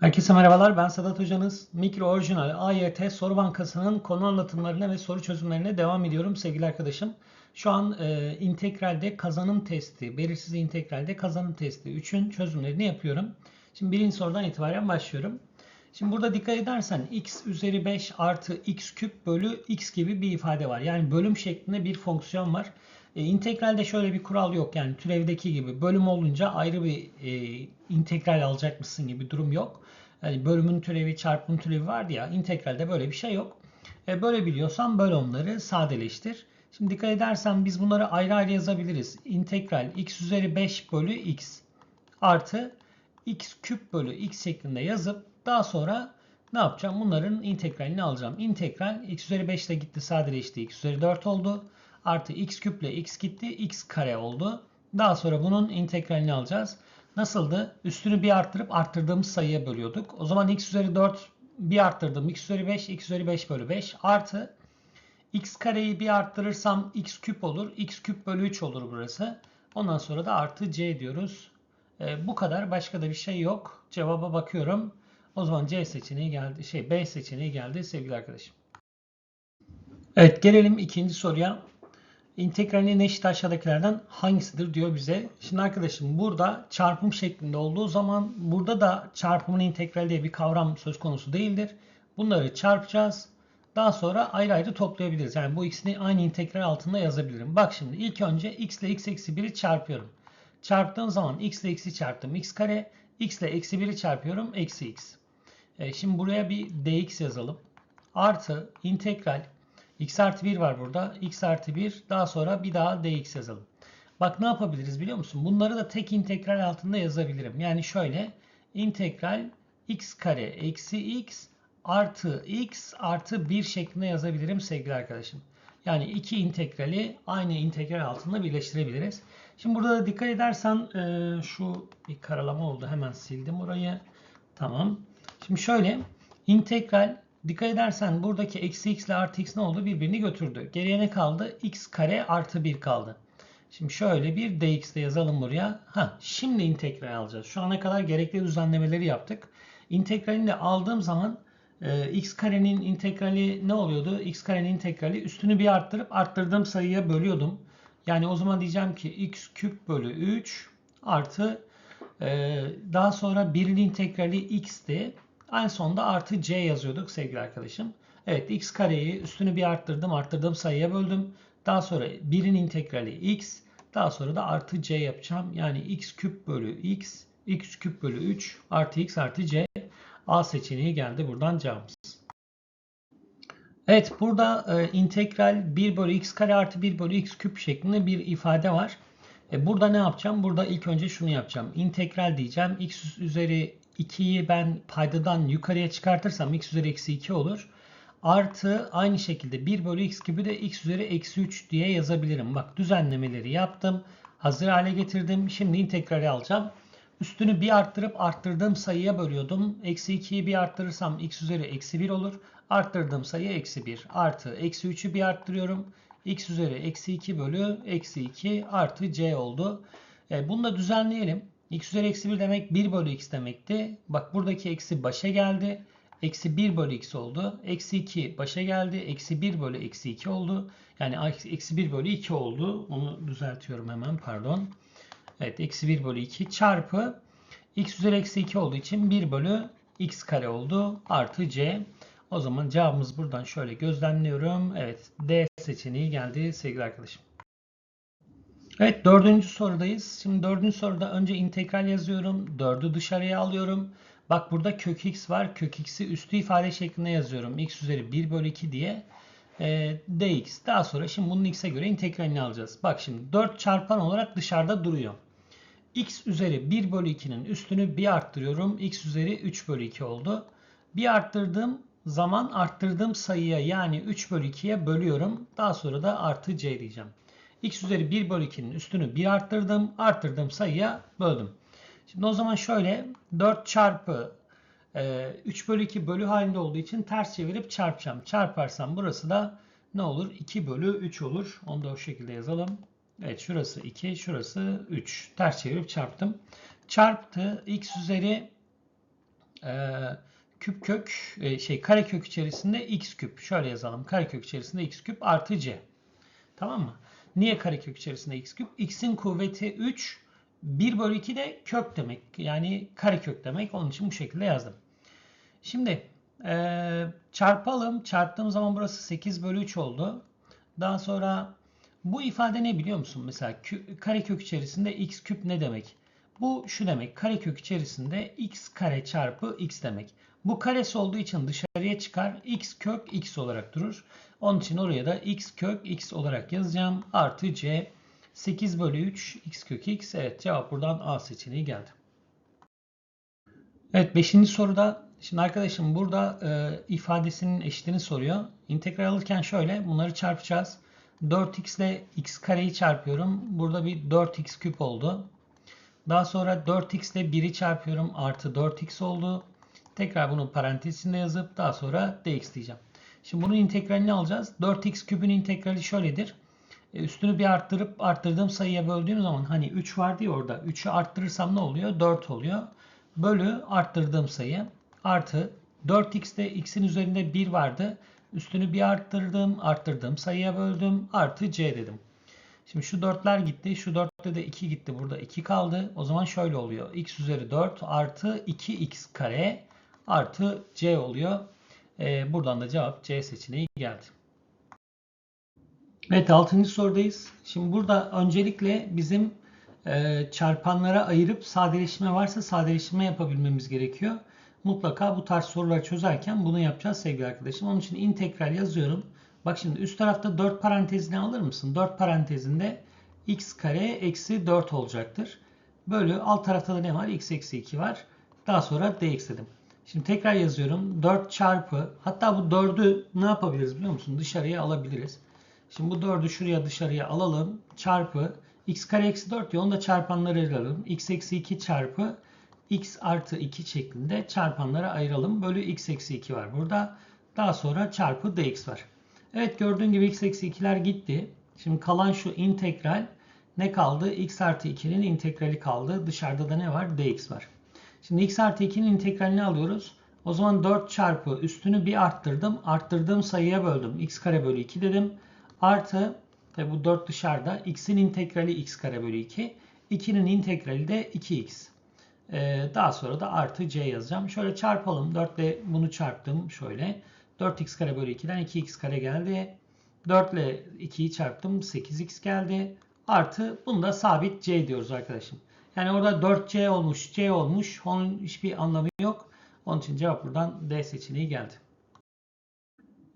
Herkese merhabalar. Ben Sedat Hocanız. Mikro Orijinal AYT Soru Bankası'nın konu anlatımlarına ve soru çözümlerine devam ediyorum sevgili arkadaşım. Şu an e, integralde kazanım testi, belirsiz integralde kazanım testi 3'ün çözümlerini yapıyorum. Şimdi birinci sorudan itibaren başlıyorum. Şimdi burada dikkat edersen x üzeri 5 artı x küp bölü x gibi bir ifade var. Yani bölüm şeklinde bir fonksiyon var. E, integralde şöyle bir kural yok. Yani türevdeki gibi bölüm olunca ayrı bir e, integral alacakmışsın gibi bir durum yok. Yani bölümün türevi, çarpımın türevi vardı ya. integralde böyle bir şey yok. E, böyle biliyorsan böyle onları sadeleştir. Şimdi dikkat edersen biz bunları ayrı ayrı yazabiliriz. İntegral x üzeri 5 bölü x artı x küp bölü x şeklinde yazıp daha sonra ne yapacağım? Bunların integralini alacağım. İntegral x üzeri 5 ile gitti sadeleşti. x üzeri 4 oldu. Artı x küp ile x gitti. x kare oldu. Daha sonra bunun integralini alacağız. Nasıldı? Üstünü bir arttırıp arttırdığımız sayıya bölüyorduk. O zaman x üzeri 4 bir arttırdım. x üzeri 5, x üzeri 5 bölü 5 artı x kareyi bir arttırırsam x küp olur. x küp bölü 3 olur burası. Ondan sonra da artı c diyoruz. E, bu kadar. Başka da bir şey yok. Cevaba bakıyorum. O zaman C seçeneği geldi. Şey B seçeneği geldi sevgili arkadaşım. Evet gelelim ikinci soruya. İntegralin eşit aşağıdakilerden hangisidir diyor bize. Şimdi arkadaşım burada çarpım şeklinde olduğu zaman burada da çarpımın integral diye bir kavram söz konusu değildir. Bunları çarpacağız. Daha sonra ayrı ayrı toplayabiliriz. Yani bu ikisini aynı integral altında yazabilirim. Bak şimdi ilk önce x ile x eksi 1'i çarpıyorum. Çarptığım zaman x ile x'i çarptım x kare. x ile eksi 1'i çarpıyorum eksi x. E, şimdi buraya bir dx yazalım. Artı integral x artı 1 var burada. x artı 1 daha sonra bir daha dx yazalım. Bak ne yapabiliriz biliyor musun? Bunları da tek integral altında yazabilirim. Yani şöyle integral x kare eksi x artı x artı 1 şeklinde yazabilirim sevgili arkadaşım. Yani iki integrali aynı integral altında birleştirebiliriz. Şimdi burada da dikkat edersen e, şu bir karalama oldu. Hemen sildim orayı. Tamam. Şimdi şöyle integral dikkat edersen buradaki eksi x ile artı x ne oldu? Birbirini götürdü. Geriye ne kaldı? x kare artı 1 kaldı. Şimdi şöyle bir dx de yazalım buraya. Ha, şimdi integral alacağız. Şu ana kadar gerekli düzenlemeleri yaptık. İntegralini de aldığım zaman e, x karenin integrali ne oluyordu? x karenin integrali üstünü bir arttırıp arttırdığım sayıya bölüyordum. Yani o zaman diyeceğim ki x küp bölü 3 artı e, daha sonra 1'in integrali x'ti. En sonunda artı c yazıyorduk sevgili arkadaşım. Evet x kareyi üstünü bir arttırdım. Arttırdığım sayıya böldüm. Daha sonra 1'in integrali x. Daha sonra da artı c yapacağım. Yani x küp bölü x. x küp bölü 3 artı x artı c. A seçeneği geldi. Buradan cevabımız. Evet burada e, integral 1 bölü x kare artı 1 bölü x küp şeklinde bir ifade var. E, burada ne yapacağım? Burada ilk önce şunu yapacağım. İntegral diyeceğim. x üzeri 2'yi ben paydadan yukarıya çıkartırsam x üzeri eksi 2 olur. Artı aynı şekilde 1 bölü x gibi de x üzeri eksi 3 diye yazabilirim. Bak düzenlemeleri yaptım. Hazır hale getirdim. Şimdi integrali alacağım. Üstünü bir arttırıp arttırdığım sayıya bölüyordum. Eksi 2'yi bir arttırırsam x üzeri eksi 1 olur. Arttırdığım sayı eksi 1 artı eksi 3'ü bir arttırıyorum. x üzeri eksi 2 bölü eksi 2 artı c oldu. E, bunu da düzenleyelim. X üzeri eksi 1 demek 1 bölü x demekti. Bak buradaki eksi başa geldi. Eksi 1 bölü x oldu. Eksi 2 başa geldi. Eksi 1 bölü eksi 2 oldu. Yani eksi 1 bölü 2 oldu. Onu düzeltiyorum hemen pardon. Evet eksi 1 bölü 2 çarpı x üzeri eksi 2 olduğu için 1 bölü x kare oldu. Artı c. O zaman cevabımız buradan şöyle gözlemliyorum. Evet D seçeneği geldi sevgili arkadaşım. Evet dördüncü sorudayız. Şimdi dördüncü soruda önce integral yazıyorum. Dördü dışarıya alıyorum. Bak burada kök x var. Kök x'i üstü ifade şeklinde yazıyorum. x üzeri 1 bölü 2 diye. E, dx. Daha sonra şimdi bunun x'e göre integralini alacağız. Bak şimdi 4 çarpan olarak dışarıda duruyor. x üzeri 1 bölü 2'nin üstünü bir arttırıyorum. x üzeri 3 bölü 2 oldu. Bir arttırdığım zaman arttırdığım sayıya yani 3 bölü 2'ye bölüyorum. Daha sonra da artı c diyeceğim. X üzeri 1 bölü 2'nin üstünü 1 arttırdım. Arttırdığım sayıya böldüm. Şimdi o zaman şöyle 4 çarpı 3 bölü 2 bölü halinde olduğu için ters çevirip çarpacağım. Çarparsam burası da ne olur? 2 bölü 3 olur. Onu da o şekilde yazalım. Evet şurası 2, şurası 3. Ters çevirip çarptım. Çarptı x üzeri e, küp kök e, şey karekök içerisinde x küp. Şöyle yazalım. Karekök içerisinde x küp artı c. Tamam mı? Niye karekök içerisinde x küp? x'in kuvveti 3. 1 bölü 2 de kök demek. Yani karekök demek. Onun için bu şekilde yazdım. Şimdi e, çarpalım. Çarptığım zaman burası 8 bölü 3 oldu. Daha sonra bu ifade ne biliyor musun? Mesela karekök içerisinde x küp ne demek? Bu şu demek. Karekök içerisinde x kare çarpı x demek. Bu karesi olduğu için dışarıya çıkar. x kök x olarak durur. Onun için oraya da x kök x olarak yazacağım. Artı c 8 bölü 3 x kök x. Evet cevap buradan A seçeneği geldi. Evet 5. soruda şimdi arkadaşım burada e, ifadesinin eşitini soruyor. İntegral alırken şöyle bunları çarpacağız. 4x ile x kareyi çarpıyorum. Burada bir 4x küp oldu. Daha sonra 4x ile 1'i çarpıyorum. Artı 4x oldu. Tekrar bunu parantez içinde yazıp daha sonra dx diyeceğim. Şimdi bunun integralini alacağız. 4x küpün integrali şöyledir. E, Üstünü bir arttırıp arttırdığım sayıya böldüğüm zaman hani 3 vardı ya orada. 3'ü arttırırsam ne oluyor? 4 oluyor. Bölü arttırdığım sayı artı 4x'te x'in üzerinde 1 vardı. Üstünü bir arttırdım. Arttırdığım sayıya böldüm. Artı c dedim. Şimdi şu 4'ler gitti. Şu 4'te de 2 gitti. Burada 2 kaldı. O zaman şöyle oluyor. x üzeri 4 artı 2x kare artı c oluyor. Ee, buradan da cevap c seçeneği geldi. Evet 6. sorudayız. Şimdi burada öncelikle bizim e, çarpanlara ayırıp sadeleşme varsa sadeleşme yapabilmemiz gerekiyor. Mutlaka bu tarz soruları çözerken bunu yapacağız sevgili arkadaşım. Onun için integral yazıyorum. Bak şimdi üst tarafta 4 parantezini alır mısın? 4 parantezinde x kare eksi 4 olacaktır. Bölü alt tarafta da ne var? x eksi 2 var. Daha sonra dx dedim. Şimdi tekrar yazıyorum. 4 çarpı hatta bu 4'ü ne yapabiliriz biliyor musun? Dışarıya alabiliriz. Şimdi bu 4'ü şuraya dışarıya alalım. Çarpı x kare eksi 4 ya onu da çarpanları ayıralım. x eksi 2 çarpı x artı 2 şeklinde çarpanlara ayıralım. Bölü x eksi 2 var burada. Daha sonra çarpı dx var. Evet gördüğün gibi x eksi 2'ler gitti. Şimdi kalan şu integral ne kaldı? x artı 2'nin integrali kaldı. Dışarıda da ne var? dx var. Şimdi x artı 2'nin integralini alıyoruz. O zaman 4 çarpı üstünü bir arttırdım. Arttırdığım sayıya böldüm. x kare bölü 2 dedim. Artı tabi bu 4 dışarıda. x'in integrali x kare bölü 2. 2'nin integrali de 2x. Ee, daha sonra da artı c yazacağım. Şöyle çarpalım. 4 ile bunu çarptım. Şöyle. 4x kare bölü 2'den 2x kare geldi. 4 ile 2'yi çarptım. 8x geldi. Artı bunu da sabit c diyoruz arkadaşım. Yani orada 4c olmuş, c olmuş. Onun hiçbir anlamı yok. Onun için cevap buradan D seçeneği geldi.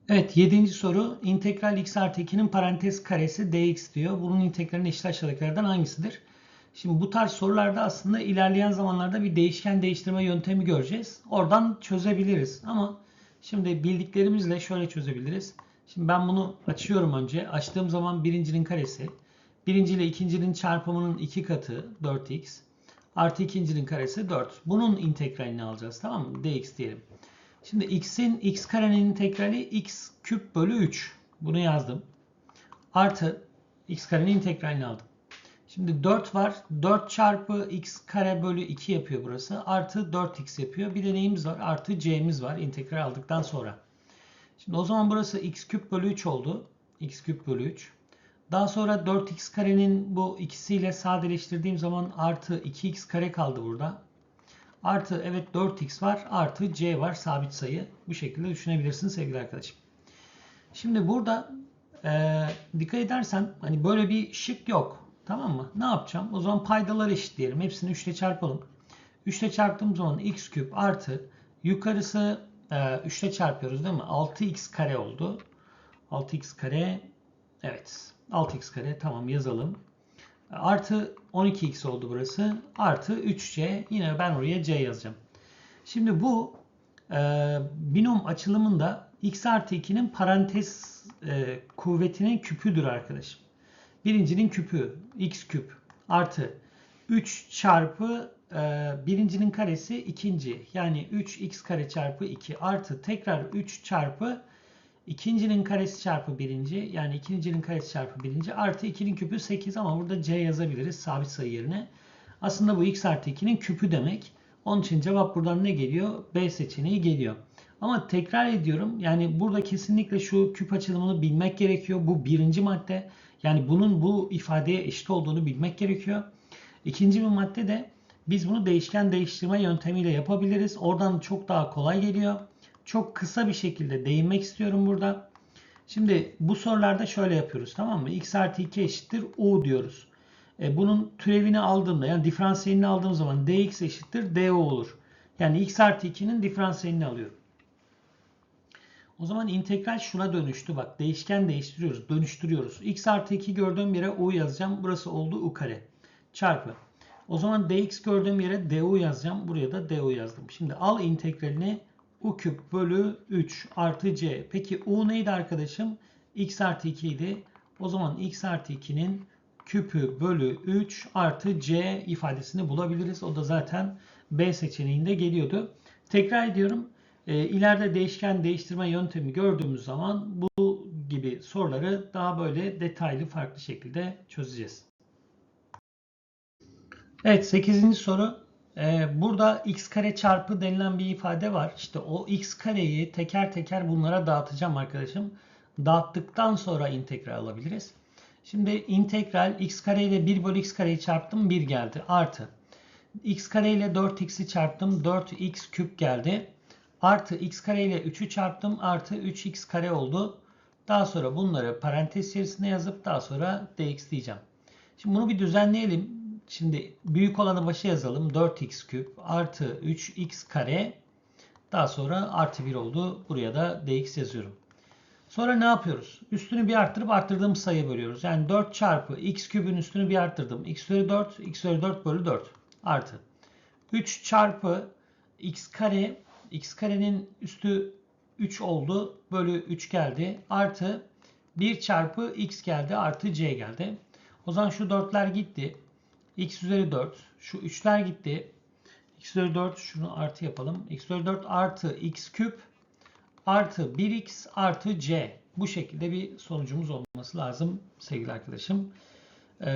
Evet 7. soru. İntegral x artı 2'nin parantez karesi dx diyor. Bunun integralinin eşit aşağıdakilerden hangisidir? Şimdi bu tarz sorularda aslında ilerleyen zamanlarda bir değişken değiştirme yöntemi göreceğiz. Oradan çözebiliriz. Ama şimdi bildiklerimizle şöyle çözebiliriz. Şimdi ben bunu açıyorum önce. Açtığım zaman birincinin karesi. Birinci ile ikincinin çarpımının iki katı 4x. Artı ikincinin karesi 4. Bunun integralini alacağız tamam mı? dx diyelim. Şimdi x'in x karenin integrali x küp bölü 3. Bunu yazdım. Artı x karenin integralini aldım. Şimdi 4 var. 4 çarpı x kare bölü 2 yapıyor burası. Artı 4x yapıyor. Bir de neyimiz var? Artı c'miz var integral aldıktan sonra. Şimdi o zaman burası x küp bölü 3 oldu. x küp bölü 3. Daha sonra 4x karenin bu ikisiyle sadeleştirdiğim zaman artı 2x kare kaldı burada. Artı evet 4x var. Artı c var sabit sayı. Bu şekilde düşünebilirsin sevgili arkadaşım. Şimdi burada e, dikkat edersen hani böyle bir şık yok. Tamam mı? Ne yapacağım? O zaman paydalar eşitleyelim. Hepsini 3 ile çarpalım. 3 ile çarptığım zaman x küp artı yukarısı e, 3 ile çarpıyoruz değil mi? 6x kare oldu. 6x kare evet 6x kare tamam yazalım. Artı 12x oldu burası. Artı 3c. Yine ben oraya c yazacağım. Şimdi bu e, binom açılımında x artı 2'nin parantez e, kuvvetinin küpüdür arkadaşım. Birincinin küpü x küp artı 3 çarpı e, birincinin karesi ikinci. Yani 3x kare çarpı 2 artı tekrar 3 çarpı İkincinin karesi çarpı birinci yani ikincinin karesi çarpı birinci artı 2'nin küpü 8 ama burada c yazabiliriz sabit sayı yerine. Aslında bu x artı 2'nin küpü demek. Onun için cevap buradan ne geliyor? B seçeneği geliyor. Ama tekrar ediyorum yani burada kesinlikle şu küp açılımını bilmek gerekiyor. Bu birinci madde. Yani bunun bu ifadeye eşit olduğunu bilmek gerekiyor. İkinci bir madde de biz bunu değişken değiştirme yöntemiyle yapabiliriz. Oradan çok daha kolay geliyor. Çok kısa bir şekilde değinmek istiyorum burada. Şimdi bu sorularda şöyle yapıyoruz tamam mı? x artı 2 eşittir u diyoruz. E, bunun türevini aldığımda yani diferansiyelini aldığım zaman dx eşittir du olur. Yani x artı 2'nin diferansiyelini alıyorum. O zaman integral şuna dönüştü. Bak değişken değiştiriyoruz. Dönüştürüyoruz. x artı 2 gördüğüm yere u yazacağım. Burası oldu u kare. Çarpı. O zaman dx gördüğüm yere du yazacağım. Buraya da du yazdım. Şimdi al integralini u küp bölü 3 artı c. Peki u neydi arkadaşım? x artı 2 idi. O zaman x artı 2'nin küpü bölü 3 artı c ifadesini bulabiliriz. O da zaten B seçeneğinde geliyordu. Tekrar ediyorum. E, ileride değişken değiştirme yöntemi gördüğümüz zaman bu gibi soruları daha böyle detaylı farklı şekilde çözeceğiz. Evet 8. soru. Ee, burada x kare çarpı denilen bir ifade var. İşte o x kareyi teker teker bunlara dağıtacağım arkadaşım. Dağıttıktan sonra integral alabiliriz. Şimdi integral x kare ile 1 bölü x kareyi çarptım 1 geldi. Artı x kare ile 4x'i çarptım 4x küp geldi. Artı x kare ile 3'ü çarptım artı 3x kare oldu. Daha sonra bunları parantez içerisine yazıp daha sonra dx diyeceğim. Şimdi bunu bir düzenleyelim. Şimdi büyük olanı başa yazalım. 4x küp artı 3x kare. Daha sonra artı 1 oldu. Buraya da dx yazıyorum. Sonra ne yapıyoruz? Üstünü bir arttırıp arttırdığım sayıya bölüyoruz. Yani 4 çarpı x kübün üstünü bir arttırdım. x üzeri 4, x üzeri 4 bölü 4 artı. 3 çarpı x kare, x karenin üstü 3 oldu. Bölü 3 geldi. Artı 1 çarpı x geldi. Artı c geldi. O zaman şu 4'ler gitti. X üzeri 4. Şu 3'ler gitti. x üzeri 4 şunu artı yapalım. x üzeri 4 artı x küp artı 1x artı c. Bu şekilde bir sonucumuz olması lazım sevgili arkadaşım. Ee,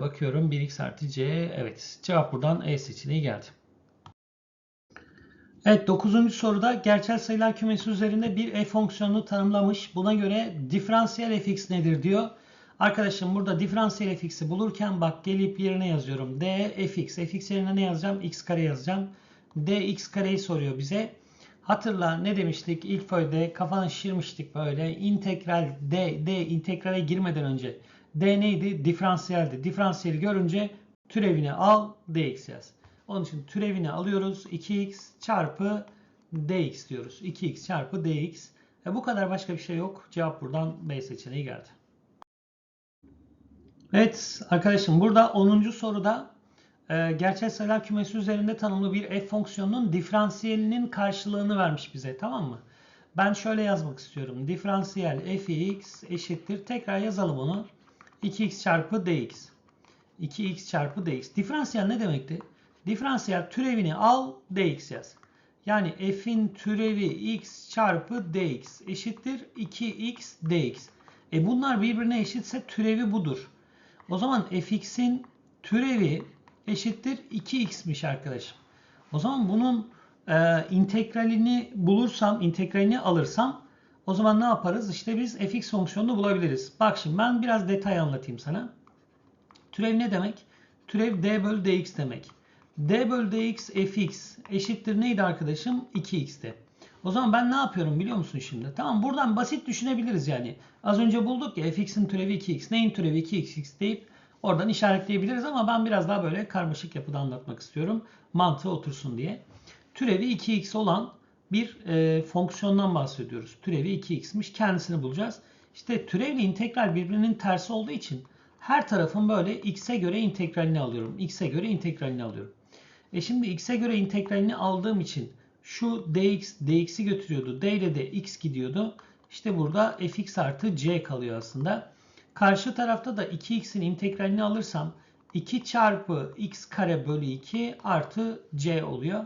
bakıyorum 1x artı c. Evet cevap buradan E seçeneği geldi. Evet 9. soruda gerçel sayılar kümesi üzerinde bir f fonksiyonunu tanımlamış. Buna göre diferansiyel fx nedir diyor. Arkadaşım burada diferansiyel fx'i bulurken bak gelip yerine yazıyorum. d fx. fx yerine ne yazacağım? x kare yazacağım. dx kareyi soruyor bize. Hatırla ne demiştik ilk föyde kafanı şişirmiştik böyle. İntegral d, d integrale girmeden önce. d neydi? Diferansiyeldi. Diferansiyeli görünce türevini al dx yaz. Onun için türevini alıyoruz. 2x çarpı dx diyoruz. 2x çarpı dx. E bu kadar başka bir şey yok. Cevap buradan B seçeneği geldi. Evet arkadaşım burada 10. soruda e, gerçel sayılar kümesi üzerinde tanımlı bir f fonksiyonunun diferansiyelinin karşılığını vermiş bize tamam mı? Ben şöyle yazmak istiyorum. Diferansiyel fx eşittir. Tekrar yazalım onu. 2x çarpı dx. 2x çarpı dx. Diferansiyel ne demekti? Diferansiyel türevini al dx yaz. Yani f'in türevi x çarpı dx eşittir 2x dx. E bunlar birbirine eşitse türevi budur. O zaman fx'in türevi eşittir 2x'miş arkadaşım. O zaman bunun e, integralini bulursam, integralini alırsam o zaman ne yaparız? İşte biz fx fonksiyonunu bulabiliriz. Bak şimdi ben biraz detay anlatayım sana. Türev ne demek? Türev d bölü dx demek. d bölü dx fx eşittir neydi arkadaşım? 2x'te. O zaman ben ne yapıyorum biliyor musun şimdi? Tamam buradan basit düşünebiliriz yani. Az önce bulduk ya fx'in türevi 2x. Neyin türevi 2x deyip oradan işaretleyebiliriz ama ben biraz daha böyle karmaşık yapıda anlatmak istiyorum. Mantığı otursun diye. Türevi 2x olan bir e, fonksiyondan bahsediyoruz. Türevi 2x'miş. Kendisini bulacağız. İşte türevle integral birbirinin tersi olduğu için her tarafın böyle x'e göre integralini alıyorum. x'e göre integralini alıyorum. E şimdi x'e göre integralini aldığım için şu dx dx'i götürüyordu. d ile de x gidiyordu. İşte burada fx artı c kalıyor aslında. Karşı tarafta da 2x'in integralini alırsam 2 çarpı x kare bölü 2 artı c oluyor.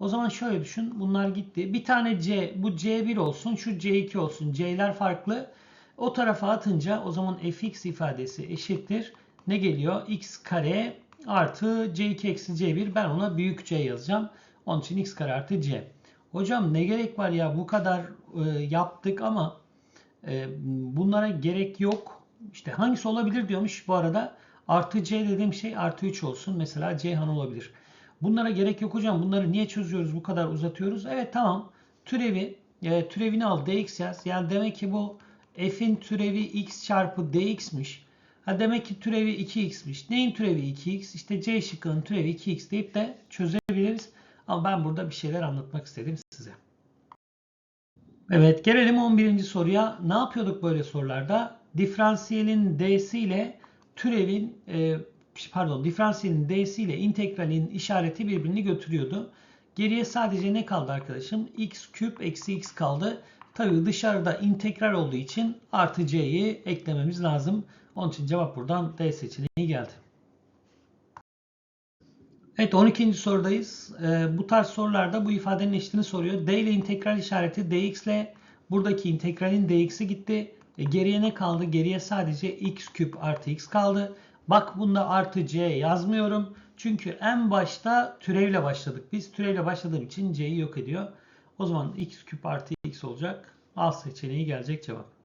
O zaman şöyle düşün. Bunlar gitti. Bir tane c bu c1 olsun. Şu c2 olsun. c'ler farklı. O tarafa atınca o zaman fx ifadesi eşittir. Ne geliyor? x kare artı c2 eksi c1. Ben ona büyük c yazacağım. Onun için x kare artı c. Hocam ne gerek var ya bu kadar e, yaptık ama e, bunlara gerek yok. İşte hangisi olabilir diyormuş bu arada. Artı c dediğim şey artı 3 olsun. Mesela Ceyhan olabilir. Bunlara gerek yok hocam. Bunları niye çözüyoruz? Bu kadar uzatıyoruz. Evet tamam. Türevi e, türevini al dx yaz. Yani demek ki bu f'in türevi x çarpı dx'miş. Ha demek ki türevi 2x'miş. Neyin türevi 2x? İşte c şıkkının türevi 2x deyip de çözebiliriz. Ama ben burada bir şeyler anlatmak istedim size. Evet gelelim 11. soruya. Ne yapıyorduk böyle sorularda? Diferansiyelin d'si ile türevin e, pardon diferansiyelin d'si ile integralin işareti birbirini götürüyordu. Geriye sadece ne kaldı arkadaşım? x küp eksi x kaldı. Tabii dışarıda integral olduğu için artı c'yi eklememiz lazım. Onun için cevap buradan D seçeneği geldi. Evet 12. sorudayız. Ee, bu tarz sorularda bu ifadenin eşitini soruyor. D ile integral işareti dx ile buradaki integralin dx'i gitti. E, geriye ne kaldı? Geriye sadece x küp artı x kaldı. Bak bunda artı c yazmıyorum. Çünkü en başta türevle başladık. Biz türevle başladığım için c'yi yok ediyor. O zaman x küp artı x olacak. A seçeneği gelecek cevap.